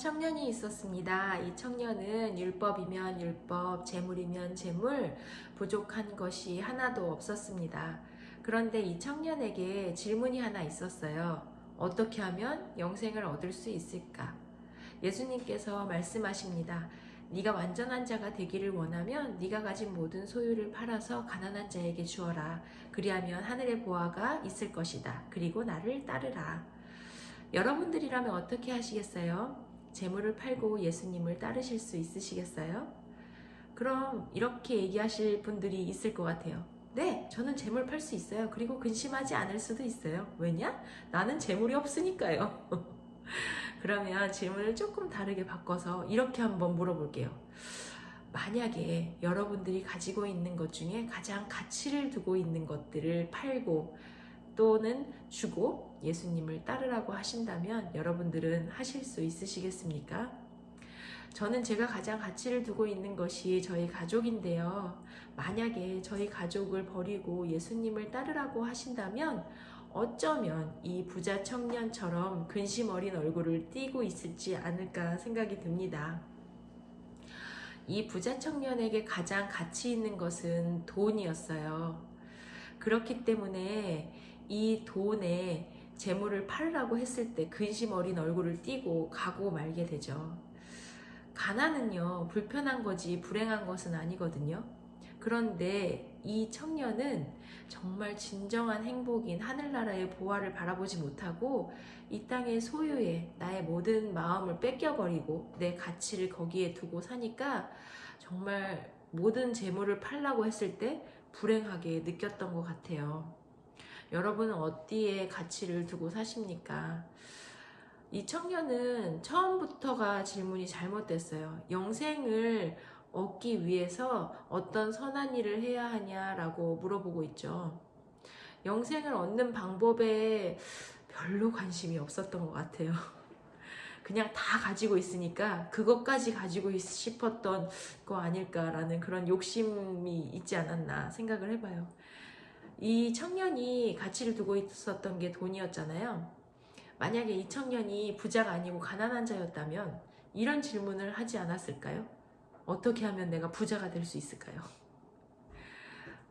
청년이 있었습니다. 이 청년은 율법이면 율법, 재물이면 재물, 부족한 것이 하나도 없었습니다. 그런데 이 청년에게 질문이 하나 있었어요. 어떻게 하면 영생을 얻을 수 있을까? 예수님께서 말씀하십니다. 네가 완전한 자가 되기를 원하면 네가 가진 모든 소유를 팔아서 가난한 자에게 주어라. 그리하면 하늘의 보화가 있을 것이다. 그리고 나를 따르라. 여러분들이라면 어떻게 하시겠어요? 재물을 팔고 예수님을 따르실 수 있으시겠어요? 그럼 이렇게 얘기하실 분들이 있을 것 같아요. 네, 저는 재물 팔 수 있어요. 그리고 근심하지 않을 수도 있어요. 왜냐? 나는 재물이 없으니까요. 그러면 질문을 조금 다르게 바꿔서 이렇게 한번 물어볼게요. 만약에 여러분들이 가지고 있는 것 중에 가장 가치를 두고 있는 것들을 팔고 또는 주고 예수님을 따르라고 하신다면 여러분들은 하실 수 있으시겠습니까? 저는 제가 가장 가치를 두고 있는 것이 저희 가족인데요. 만약에 저희 가족을 버리고 예수님을 따르라고 하신다면 어쩌면 이 부자 청년처럼 근심 어린 얼굴을 띠고 있을지 않을까 생각이 듭니다. 이 부자 청년에게 가장 가치 있는 것은 돈이었어요. 그렇기 때문에 이 돈에 재물을 팔으라고 했을 때 근심 어린 얼굴을 띠고 가고 말게 되죠. 가난은요, 불편한 거지 불행한 것은 아니거든요. 그런데 이 청년은 정말 진정한 행복인 하늘나라의 보화를 바라보지 못하고 이 땅의 소유에 나의 모든 마음을 뺏겨버리고 내 가치를 거기에 두고 사니까 정말 모든 재물을 팔라고 했을 때 불행하게 느꼈던 것 같아요. 여러분은 어디에 가치를 두고 사십니까? 이 청년은 처음부터가 질문이 잘못됐어요. 영생을 얻기 위해서 어떤 선한 일을 해야 하냐라고 물어보고 있죠. 영생을 얻는 방법에 별로 관심이 없었던 것 같아요. 그냥 다 가지고 있으니까 그것까지 가지고 싶었던 거 아닐까라는 그런 욕심이 있지 않았나 생각을 해봐요. 이 청년이 가치를 두고 있었던 게 돈이었잖아요. 만약에 이 청년이 부자가 아니고 가난한 자였다면 이런 질문을 하지 않았을까요? 어떻게 하면 내가 부자가 될 수 있을까요?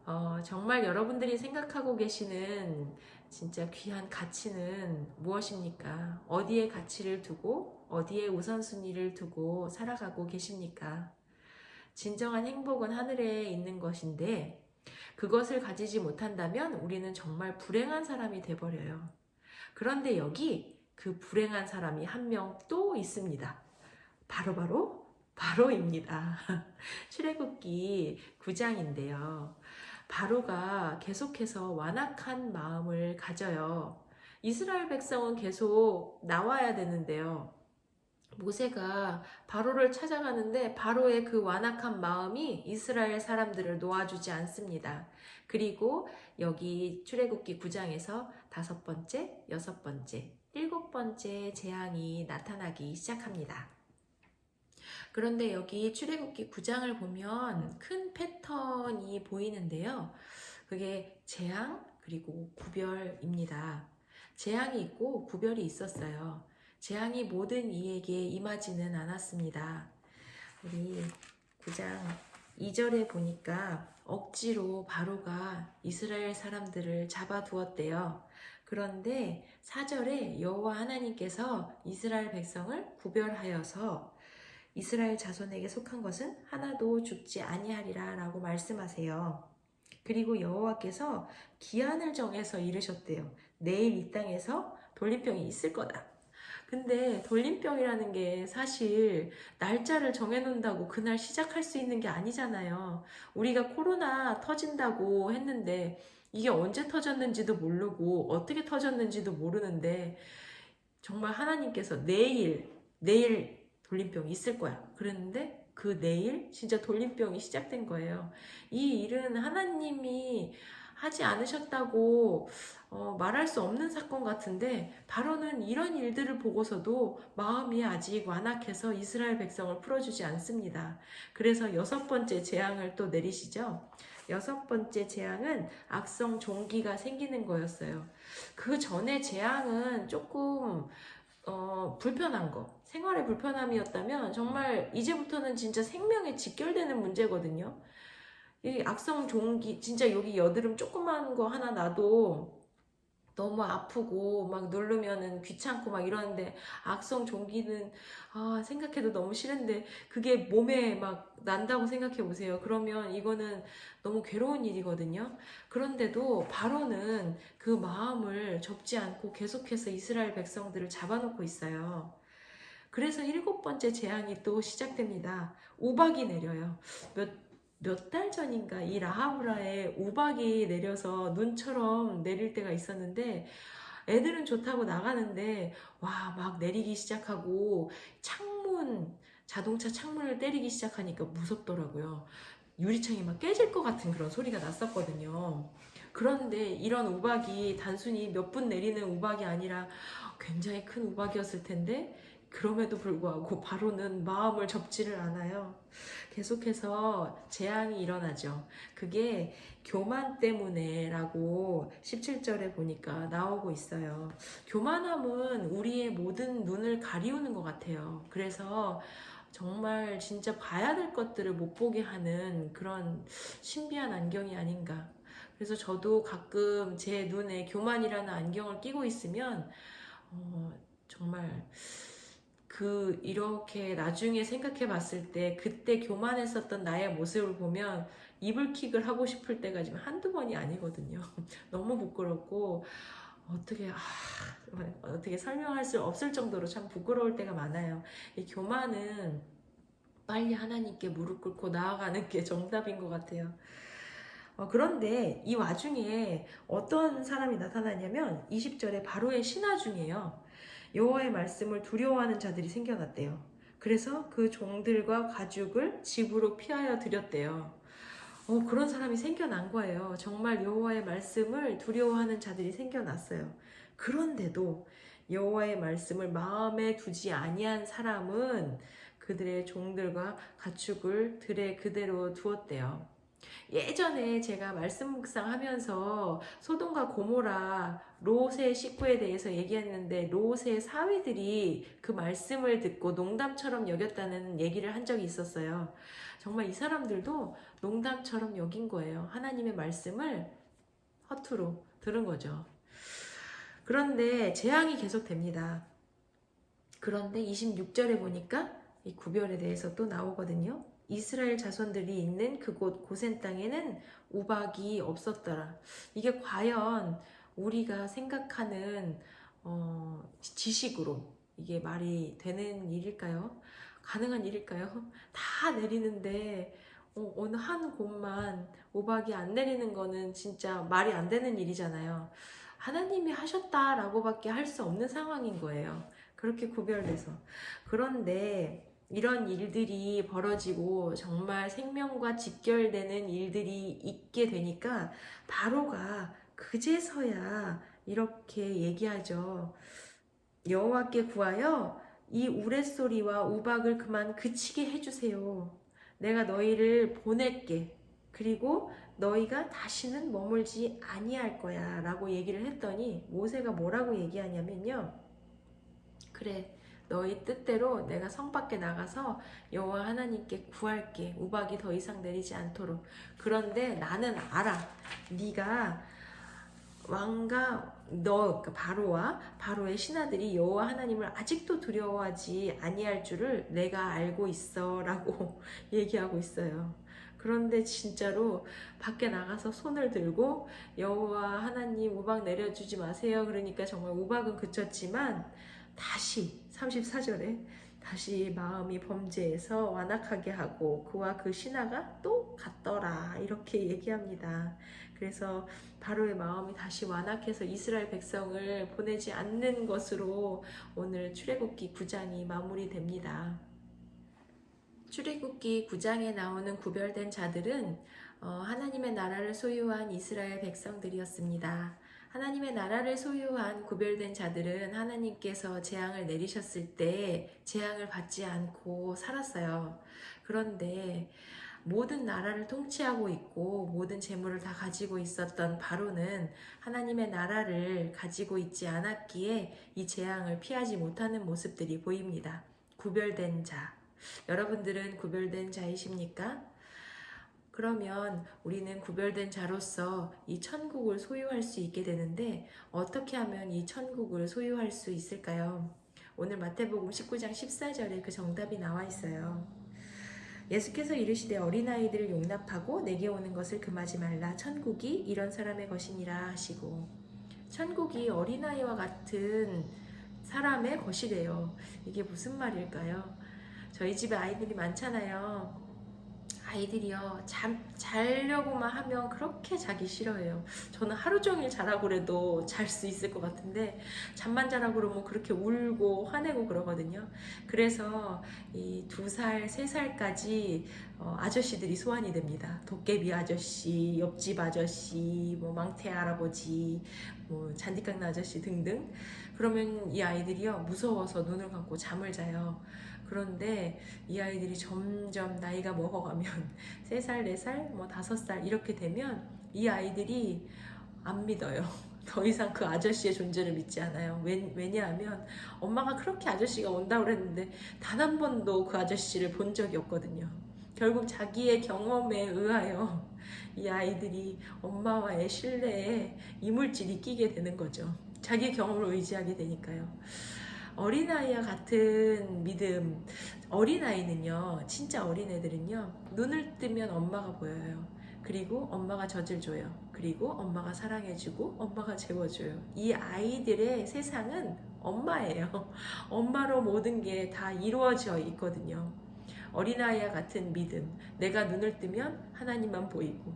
어, 정말 여러분들이 생각하고 계시는 진짜 귀한 가치는 무엇입니까? 어디에 가치를 두고 어디에 우선순위를 두고 살아가고 계십니까? 진정한 행복은 하늘에 있는 것인데 그것을 가지지 못한다면 우리는 정말 불행한 사람이 돼버려요. 그런데 여기 그 불행한 사람이 한 명 또 있습니다. 바로바로 바로 바로입니다. 출애굽기 9장인데요. 바로가 계속해서 완악한 마음을 가져요. 이스라엘 백성은 계속 나와야 되는데요. 모세가 바로를 찾아가는데 바로의 그 완악한 마음이 이스라엘 사람들을 놓아주지 않습니다. 그리고 여기 출애굽기 9장에서 다섯 번째, 여섯 번째, 일곱 번째 재앙이 나타나기 시작합니다. 그런데 여기 출애굽기 9장을 보면 큰 패턴이 보이는데요. 그게 재앙 그리고 구별입니다. 재앙이 있고 구별이 있었어요. 재앙이 모든 이에게 임하지는 않았습니다. 우리 9장 2절에 보니까 억지로 바로가 이스라엘 사람들을 잡아두었대요. 그런데 4절에 여호와 하나님께서 이스라엘 백성을 구별하여서 이스라엘 자손에게 속한 것은 하나도 죽지 아니하리라 라고 말씀하세요. 그리고 여호와께서 기한을 정해서 이르셨대요. 내일 이 땅에서 돌림병이 있을 거다. 근데 돌림병이라는 게 사실 날짜를 정해놓는다고 그날 시작할 수 있는 게 아니잖아요. 우리가 코로나 터진다고 했는데 이게 언제 터졌는지도 모르고 어떻게 터졌는지도 모르는데 정말 하나님께서 내일, 내일 돌림병이 있을 거야. 그랬는데 그 내일 진짜 돌림병이 시작된 거예요. 이 일은 하나님이 하지 않으셨다고 어, 말할 수 없는 사건 같은데 바로는 이런 일들을 보고서도 마음이 아직 완악해서 이스라엘 백성을 풀어주지 않습니다. 그래서 여섯 번째 재앙을 또 내리시죠. 여섯 번째 재앙은 악성 종기가 생기는 거였어요. 그 전에 재앙은 조금 어, 불편한 거, 생활의 불편함이었다면 정말 이제부터는 진짜 생명에 직결되는 문제거든요. 이 악성 종기, 진짜 여기 여드름 조그만 거 하나 나도 너무 아프고 막 누르면은 귀찮고 막 이러는데 악성 종기는 아 생각해도 너무 싫은데 그게 몸에 막 난다고 생각해 보세요. 그러면 이거는 너무 괴로운 일이거든요. 그런데도 바로는 그 마음을 접지 않고 계속해서 이스라엘 백성들을 잡아놓고 있어요. 그래서 일곱 번째 재앙이 또 시작됩니다. 우박이 내려요. 몇 몇 달 전인가 이 라하브라에 우박이 내려서 눈처럼 내릴 때가 있었는데 애들은 좋다고 나가는데 와 막 내리기 시작하고 창문 자동차 창문을 때리기 시작하니까 무섭더라고요. 유리창이 막 깨질 것 같은 그런 소리가 났었거든요. 그런데 이런 우박이 단순히 몇 분 내리는 우박이 아니라 굉장히 큰 우박이었을 텐데 그럼에도 불구하고 바로는 마음을 접지를 않아요. 계속해서 재앙이 일어나죠. 그게 교만 때문에라고 17절에 보니까 나오고 있어요. 교만함은 우리의 모든 눈을 가리우는 것 같아요. 그래서 정말 진짜 봐야 될 것들을 못 보게 하는 그런 신비한 안경이 아닌가. 그래서 저도 가끔 제 눈에 교만이라는 안경을 끼고 있으면 어, 정말 그 이렇게 나중에 생각해 봤을 때 그때 교만했었던 나의 모습을 보면 이불킥을 하고 싶을 때가 지금 한두 번이 아니거든요. 너무 부끄럽고 어떻게 아, 어떻게 설명할 수 없을 정도로 참 부끄러울 때가 많아요. 이 교만은 빨리 하나님께 무릎 꿇고 나아가는 게 정답인 것 같아요. 어, 그런데 이 와중에 어떤 사람이 나타나냐면 20절에 바로의 신하 중이에요. 여호와의 말씀을 두려워하는 자들이 생겨났대요. 그래서 그 종들과 가죽을 집으로 피하여 드렸대요. 어, 그런 사람이 생겨난 거예요. 정말 여호와의 말씀을 두려워하는 자들이 생겨났어요. 그런데도 여호와의 말씀을 마음에 두지 아니한 사람은 그들의 종들과 가축을 들에 그대로 두었대요. 예전에 제가 말씀 묵상하면서 소돔과 고모라 롯의 식구에 대해서 얘기했는데 롯의 사위들이 그 말씀을 듣고 농담처럼 여겼다는 얘기를 한 적이 있었어요. 정말 이 사람들도 농담처럼 여긴 거예요. 하나님의 말씀을 허투루 들은 거죠. 그런데 재앙이 계속됩니다. 그런데 26절에 보니까 이 구별에 대해서 또 나오거든요. 이스라엘 자손들이 있는 그곳 고센 땅에는 우박이 없었더라. 이게 과연 우리가 생각하는 어, 지식으로 이게 말이 되는 일일까요? 가능한 일일까요? 다 내리는데 어, 어느 한 곳만 우박이 안 내리는 거는 진짜 말이 안 되는 일이잖아요. 하나님이 하셨다라고밖에 할 수 없는 상황인 거예요. 그렇게 구별돼서. 그런데 이런 일들이 벌어지고 정말 생명과 직결되는 일들이 있게 되니까 바로가 그제서야 이렇게 얘기하죠. 여호와께 구하여 이 우레소리와 우박을 그만 그치게 해주세요. 내가 너희를 보낼게. 그리고 너희가 다시는 머물지 아니할 거야. 라고 얘기를 했더니 모세가 뭐라고 얘기하냐면요. 그래. 너희 뜻대로 내가 성 밖에 나가서 여호와 하나님께 구할게. 우박이 더 이상 내리지 않도록. 그런데 나는 알아. 네가 왕과 너 그러니까 바로와 바로의 신하들이 여호와 하나님을 아직도 두려워하지 아니할 줄을 내가 알고 있어라고 얘기하고 있어요. 그런데 진짜로 밖에 나가서 손을 들고 여호와 하나님 우박 내려주지 마세요. 그러니까 정말 우박은 그쳤지만 다시 34절에 다시 마음이 범죄에서 완악하게 하고 그와 그 신하가 또 갔더라 이렇게 얘기합니다. 그래서 바로의 마음이 다시 완악해서 이스라엘 백성을 보내지 않는 것으로 오늘 출애굽기 9장이 마무리됩니다. 출애굽기 9장에 나오는 구별된 자들은 어, 하나님의 나라를 소유한 이스라엘 백성들이었습니다. 하나님의 나라를 소유한 구별된 자들은 하나님께서 재앙을 내리셨을 때 재앙을 받지 않고 살았어요. 그런데 모든 나라를 통치하고 있고 모든 재물을 다 가지고 있었던 바로는 하나님의 나라를 가지고 있지 않았기에 이 재앙을 피하지 못하는 모습들이 보입니다. 구별된 자. 여러분들은 구별된 자이십니까? 그러면 우리는 구별된 자로서 이 천국을 소유할 수 있게 되는데 어떻게 하면 이 천국을 소유할 수 있을까요? 오늘 마태복음 19장 14절에 그 정답이 나와 있어요. 예수께서 이르시되 어린아이들을 용납하고 내게 오는 것을 금하지 말라 천국이 이런 사람의 것이니라 하시고 천국이 어린아이와 같은 사람의 것이래요. 이게 무슨 말일까요? 저희 집에 아이들이 많잖아요. 아이들이요, 잠, 자려고만 하면 그렇게 자기 싫어해요. 저는 하루 종일 자라고 그래도 잘 수 있을 것 같은데, 잠만 자라고 그러면 그렇게 울고 화내고 그러거든요. 그래서 이 두 살, 세 살까지 어, 아저씨들이 소환이 됩니다. 도깨비 아저씨, 옆집 아저씨, 뭐 망태 할아버지, 뭐 잔디깎는 아저씨 등등. 그러면 이 아이들이요, 무서워서 눈을 감고 잠을 자요. 그런데 이 아이들이 점점 나이가 먹어가면 3살, 4살, 뭐 5살 이렇게 되면 이 아이들이 안 믿어요. 더 이상 그 아저씨의 존재를 믿지 않아요. 왜, 왜냐하면 엄마가 그렇게 아저씨가 온다고 그랬는데 단 한 번도 그 아저씨를 본 적이 없거든요. 결국 자기의 경험에 의하여 이 아이들이 엄마와의 신뢰에 이물질이 끼게 되는 거죠. 자기 경험을 의지하게 되니까요. 어린아이와 같은 믿음. 어린아이는요, 진짜 어린애들은요, 눈을 뜨면 엄마가 보여요. 그리고 엄마가 젖을 줘요. 그리고 엄마가 사랑해주고 엄마가 재워줘요. 이 아이들의 세상은 엄마예요. 엄마로 모든 게 다 이루어져 있거든요. 어린아이와 같은 믿음. 내가 눈을 뜨면 하나님만 보이고,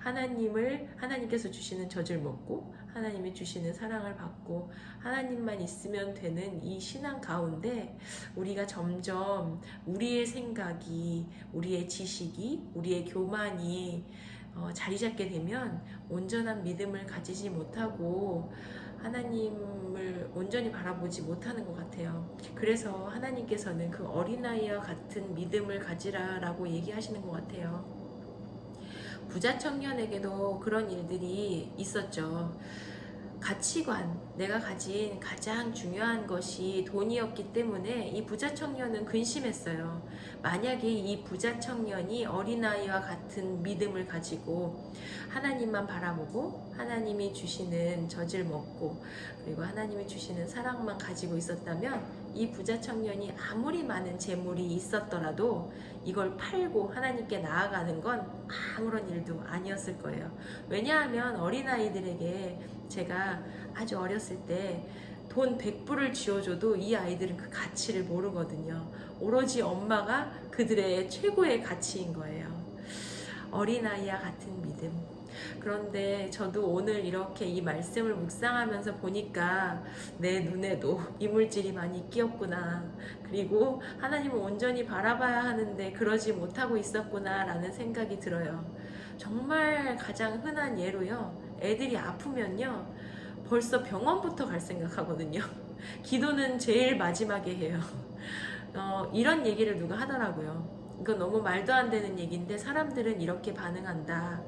하나님을, 하나님께서 주시는 젖을 먹고, 하나님이 주시는 사랑을 받고, 하나님만 있으면 되는 이 신앙 가운데 우리가 점점 우리의 생각이, 우리의 지식이, 우리의 교만이 어, 자리 잡게 되면 온전한 믿음을 가지지 못하고 하나님을 온전히 바라보지 못하는 것 같아요. 그래서 하나님께서는 그 어린아이와 같은 믿음을 가지라라고 얘기하시는 것 같아요. 부자 청년에게도 그런 일들이 있었죠. 가치관, 내가 가진 가장 중요한 것이 돈이었기 때문에 이 부자 청년은 근심했어요. 만약에 이 부자 청년이 어린아이와 같은 믿음을 가지고 하나님만 바라보고 하나님이 주시는 젖을 먹고 그리고 하나님이 주시는 사랑만 가지고 있었다면 이 부자 청년이 아무리 많은 재물이 있었더라도 이걸 팔고 하나님께 나아가는 건 아무런 일도 아니었을 거예요. 왜냐하면 어린아이들에게 제가 아주 어렸을 때 돈 100불을 쥐어줘도 이 아이들은 그 가치를 모르거든요. 오로지 엄마가 그들의 최고의 가치인 거예요. 어린아이와 같은 믿음. 그런데 저도 오늘 이렇게 이 말씀을 묵상하면서 보니까 내 눈에도 이물질이 많이 끼었구나. 그리고 하나님을 온전히 바라봐야 하는데 그러지 못하고 있었구나 라는 생각이 들어요. 정말 가장 흔한 예로요. 애들이 아프면요. 벌써 병원부터 갈 생각하거든요. 기도는 제일 마지막에 해요. 어, 이런 얘기를 누가 하더라고요. 이건 너무 말도 안 되는 얘기인데 사람들은 이렇게 반응한다.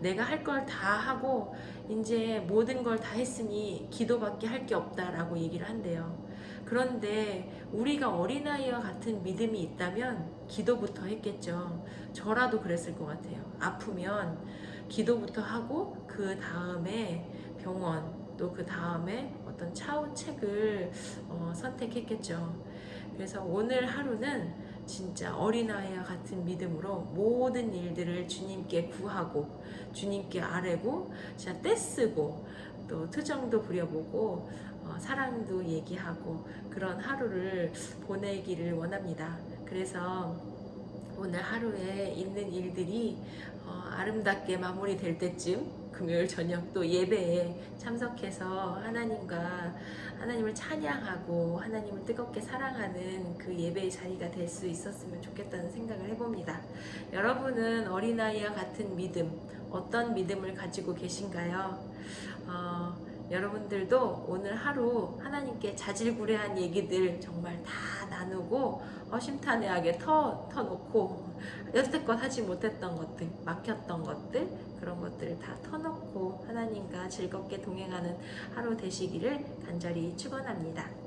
내가 할 걸 다 하고 이제 모든 걸 다 했으니 기도밖에 할 게 없다라고 얘기를 한대요. 그런데 우리가 어린아이와 같은 믿음이 있다면 기도부터 했겠죠. 저라도 그랬을 것 같아요. 아프면 기도부터 하고 그 다음에 병원 또 그 다음에 어떤 차후 책을 어, 선택했겠죠. 그래서 오늘 하루는 진짜 어린아이와 같은 믿음으로 모든 일들을 주님께 구하고 주님께 아뢰고 진짜 떼쓰고 또 투정도 부려보고 어, 사랑도 얘기하고 그런 하루를 보내기를 원합니다. 그래서 오늘 하루에 있는 일들이 어, 아름답게 마무리될 때쯤 금요일 저녁 또 예배에 참석해서 하나님과 하나님을 찬양하고 하나님을 뜨겁게 사랑하는 그 예배의 자리가 될 수 있었으면 좋겠다는 생각을 해봅니다. 여러분은 어린아이와 같은 믿음, 어떤 믿음을 가지고 계신가요? 어, 여러분들도 오늘 하루 하나님께 자질구레한 얘기들 정말 다 나누고 허심탄회하게 터, 터놓고 여태껏 하지 못했던 것들, 막혔던 것들, 그런 것들을 다 터놓고 하나님과 즐겁게 동행하는 하루 되시기를 간절히 축원합니다.